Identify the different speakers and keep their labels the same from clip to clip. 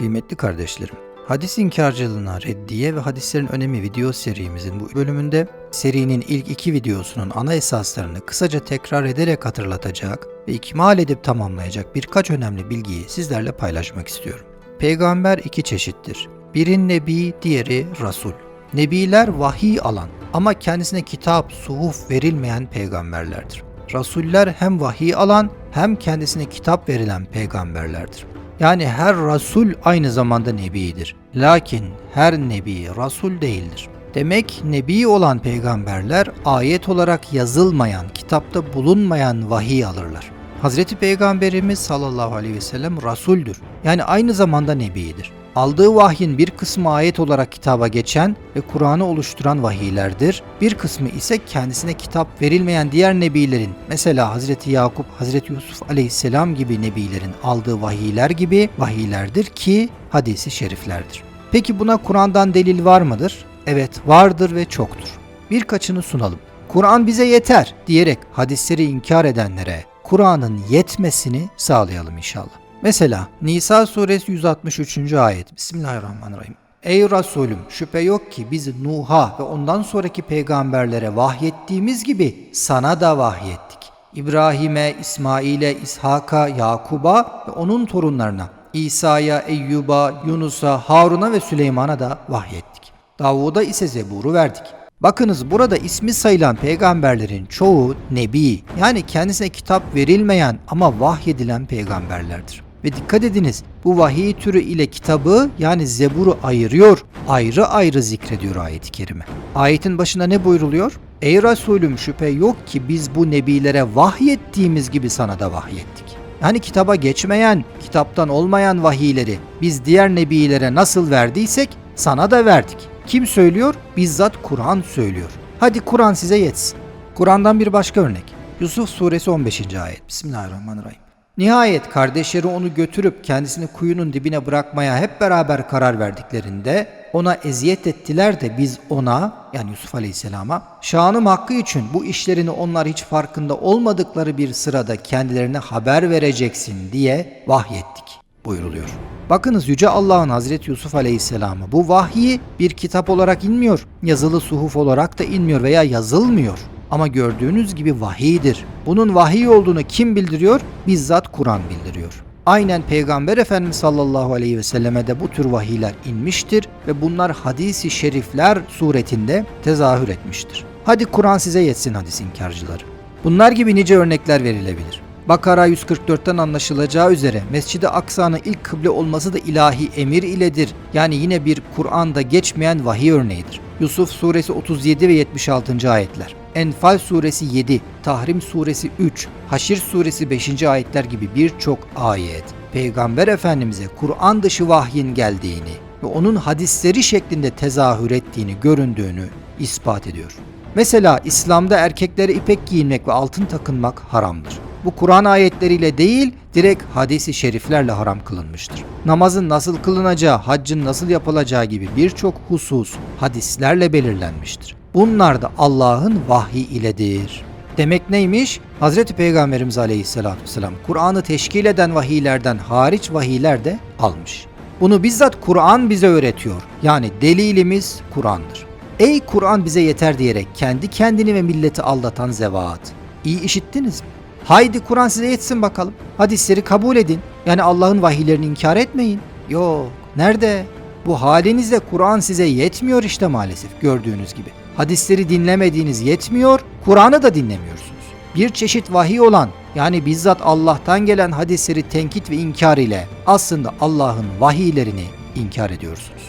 Speaker 1: Kıymetli kardeşlerim, hadis inkarcılığına reddiye ve hadislerin önemi video serimizin bu bölümünde serinin ilk iki videosunun ana esaslarını kısaca tekrar ederek hatırlatacak ve ikmal edip tamamlayacak birkaç önemli bilgiyi sizlerle paylaşmak istiyorum. Peygamber iki çeşittir. Biri Nebi, diğeri Rasul. Nebiler vahiy alan ama kendisine kitap, suhuf verilmeyen peygamberlerdir. Rasuller hem vahiy alan hem kendisine kitap verilen peygamberlerdir. Yani her Rasul aynı zamanda Nebidir. Lakin her Nebi Rasul değildir. Demek Nebi olan peygamberler ayet olarak yazılmayan, kitapta bulunmayan vahiy alırlar. Hazreti Peygamberimiz sallallahu aleyhi ve sellem Rasuldür. Yani aynı zamanda Nebidir. Aldığı vahyin bir kısmı ayet olarak kitaba geçen ve Kur'an'ı oluşturan vahiylerdir. Bir kısmı ise kendisine kitap verilmeyen diğer nebilerin mesela Hazreti Yakup, Hazreti Yusuf aleyhisselam gibi nebilerin aldığı vahiyler gibi vahiylerdir ki hadisi şeriflerdir. Peki buna Kur'an'dan delil var mıdır? Evet vardır ve çoktur. Birkaçını sunalım. Kur'an bize yeter diyerek hadisleri inkar edenlere Kur'an'ın yetmesini sağlayalım inşallah. Mesela Nisa suresi 163. ayet. Bismillahirrahmanirrahim. Ey Resulüm şüphe yok ki biz Nuh'a ve ondan sonraki peygamberlere vahyettiğimiz gibi sana da vahyettik. İbrahim'e, İsmail'e, İshak'a, Yakub'a ve onun torunlarına İsa'ya, Eyyub'a, Yunus'a, Harun'a ve Süleyman'a da vahyettik. Davud'a ise Zebur'u verdik. Bakınız burada ismi sayılan peygamberlerin çoğu nebi yani kendisine kitap verilmeyen ama vahyedilen peygamberlerdir. Ve dikkat ediniz bu vahiy türü ile kitabı yani Zebur'u ayırıyor, ayrı ayrı zikrediyor ayet-i kerime. Ayetin başında ne buyruluyor? Ey Resulüm şüphe yok ki biz bu nebilere vahyettiğimiz gibi sana da vahyettik. Yani kitaba geçmeyen, kitaptan olmayan vahiyleri biz diğer nebilere nasıl verdiysek sana da verdik. Kim söylüyor? Bizzat Kur'an söylüyor. Hadi Kur'an size yetsin. Kur'an'dan bir başka örnek. Yusuf suresi 15. ayet. Bismillahirrahmanirrahim. Nihayet kardeşleri onu götürüp kendisini kuyunun dibine bırakmaya hep beraber karar verdiklerinde ona eziyet ettiler de biz ona yani Yusuf Aleyhisselam'a şanım hakkı için bu işlerini onlar hiç farkında olmadıkları bir sırada kendilerine haber vereceksin diye vahyettik buyuruluyor. Bakınız Yüce Allah'ın Hazreti Yusuf Aleyhisselam'a bu vahyi bir kitap olarak inmiyor, yazılı suhuf olarak da inmiyor veya yazılmıyor. Ama gördüğünüz gibi vahiydir. Bunun vahiy olduğunu kim bildiriyor? Bizzat Kur'an bildiriyor. Aynen Peygamber Efendimiz sallallahu aleyhi ve selleme de bu tür vahiyler inmiştir ve bunlar hadisi şerifler suretinde tezahür etmiştir. Hadi Kur'an size yetsin hadis inkarcıları. Bunlar gibi nice örnekler verilebilir. Bakara 144'ten anlaşılacağı üzere Mescid-i Aksa'nın ilk kıble olması da ilahi emir iledir. Yani yine bir Kur'an'da geçmeyen vahiy örneğidir. Yusuf suresi 37 ve 76. ayetler. Enfal suresi 7, Tahrim suresi 3, Haşir suresi 5. ayetler gibi birçok ayet Peygamber Efendimiz'e Kur'an dışı vahyin geldiğini ve onun hadisleri şeklinde tezahür ettiğini göründüğünü ispat ediyor. Mesela İslam'da erkeklere ipek giyinmek ve altın takınmak haramdır. Bu Kur'an ayetleriyle değil, direkt hadisi şeriflerle haram kılınmıştır. Namazın nasıl kılınacağı, haccın nasıl yapılacağı gibi birçok husus hadislerle belirlenmiştir. Bunlar da Allah'ın vahyi iledir. Demek neymiş? Hazreti Peygamberimiz Aleyhisselatü Vesselam Kur'an'ı teşkil eden vahiylerden hariç vahiyler de almış. Bunu bizzat Kur'an bize öğretiyor. Yani delilimiz Kur'an'dır. Ey Kur'an bize yeter diyerek kendi kendini ve milleti aldatan zevat. İyi işittiniz mi? Haydi Kur'an size yetsin bakalım. Hadisleri kabul edin. Yani Allah'ın vahiylerini inkar etmeyin. Yok. Nerede? Bu halinizde Kur'an size yetmiyor işte maalesef gördüğünüz gibi. Hadisleri dinlemediğiniz yetmiyor, Kur'an'ı da dinlemiyorsunuz. Bir çeşit vahiy olan yani bizzat Allah'tan gelen hadisleri tenkit ve inkar ile aslında Allah'ın vahiylerini inkar ediyorsunuz.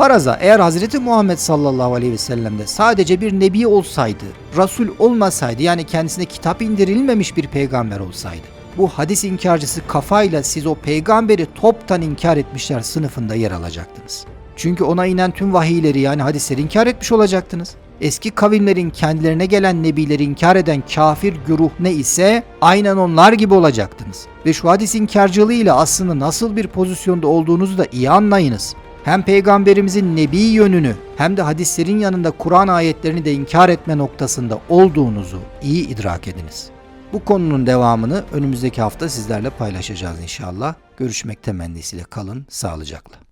Speaker 1: Faraza eğer Hazreti Muhammed sallallahu aleyhi ve sellem de sadece bir nebi olsaydı, Resul olmasaydı yani kendisine kitap indirilmemiş bir peygamber olsaydı, bu hadis inkarcısı kafayla siz o peygamberi toptan inkar etmişler sınıfında yer alacaktınız. Çünkü ona inen tüm vahiyleri yani hadisleri inkar etmiş olacaktınız. Eski kavimlerin kendilerine gelen nebileri inkar eden kafir güruh ne ise aynen onlar gibi olacaktınız. Ve şu hadis inkarcılığıyla aslında nasıl bir pozisyonda olduğunuzu da iyi anlayınız. Hem peygamberimizin nebi yönünü hem de hadislerin yanında Kur'an ayetlerini de inkar etme noktasında olduğunuzu iyi idrak ediniz. Bu konunun devamını önümüzdeki hafta sizlerle paylaşacağız inşallah. Görüşmek temennisiyle kalın sağlıcakla.